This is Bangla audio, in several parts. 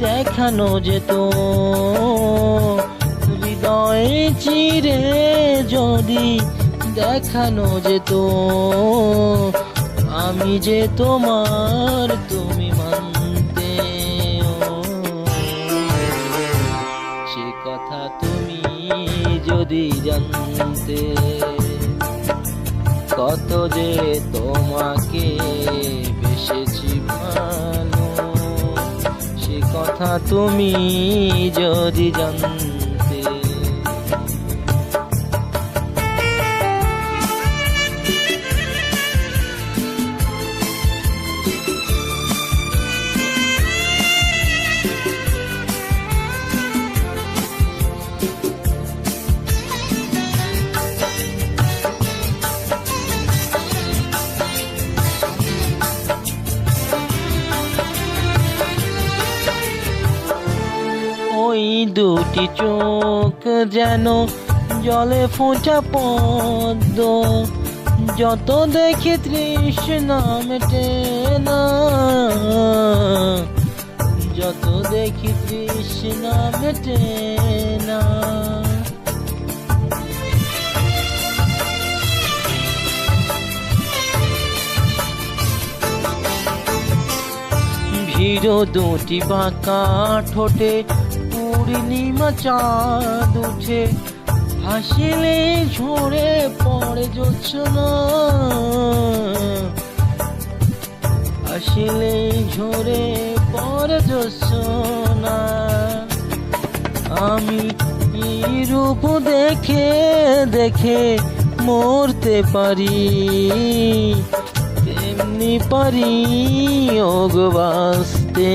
দেখানো যেত হৃদয়ে চিরে যদি দেখানো যেত আমি যে তোমার তুমি মানতে সে কথা তুমি যদি জানতে, কত যে তোমাকে বেসেছি সে কথা তুমি যদি জানতে দুটি চোখ যেন জলে ফোঁটা পদ্ম। যত দেখি তৃষ্ণা মেটে না। যত দেখি তৃষ্ণা মেটে না। ভিড় দুটি বাঁকা ঠোঁটে পূর্ণিমা চাঁদ উঠে। হাসিলে ঝরে পড়ে জোছনা হাসিলে ঝরে পড়ে জোছনা আমি রূপ দেখে দেখে মরতে পারি? তেমনি পারি ও সে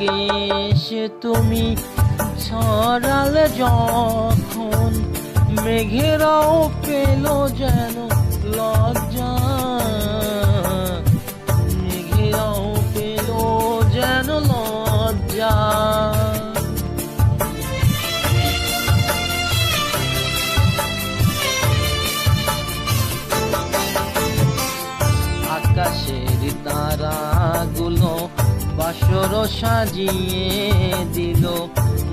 কেশ তুমি ছড়ালে যখন মেঘেরাও পেল যেন লজ্জা। মেঘেরাও পেল যেন লজ্জা। আকাশের তারাগুলো বাসর সাজিয়ে দিল।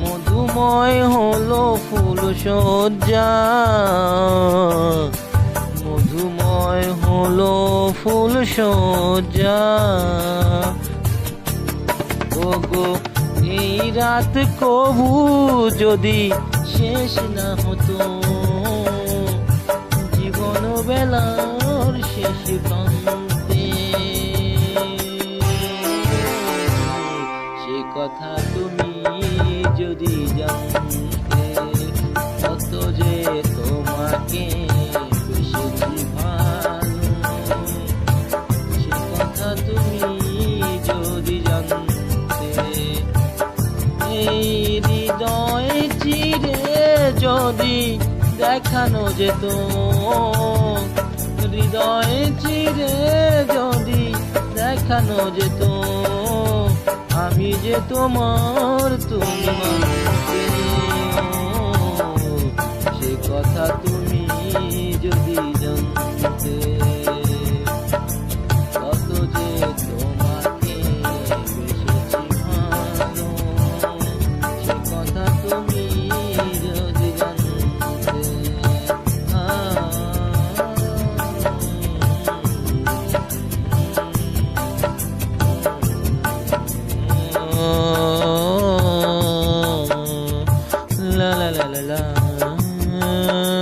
মধুময় হলো ফুল সজ্জা। মধুময় হলো ফুল সজ্জা। ওগো, এই রাত কবু যদি শেষ না হতো, জীবন বেলার শেষ প্রান্তে কথা তুমি যদি জানতে, কত যে তোমাকে তুমি যদি জানতে চিরে যদি দেখানো যেত, হৃদয় চিরে যদি দেখানো যেত আমি যে তোমার তুমি আমার ना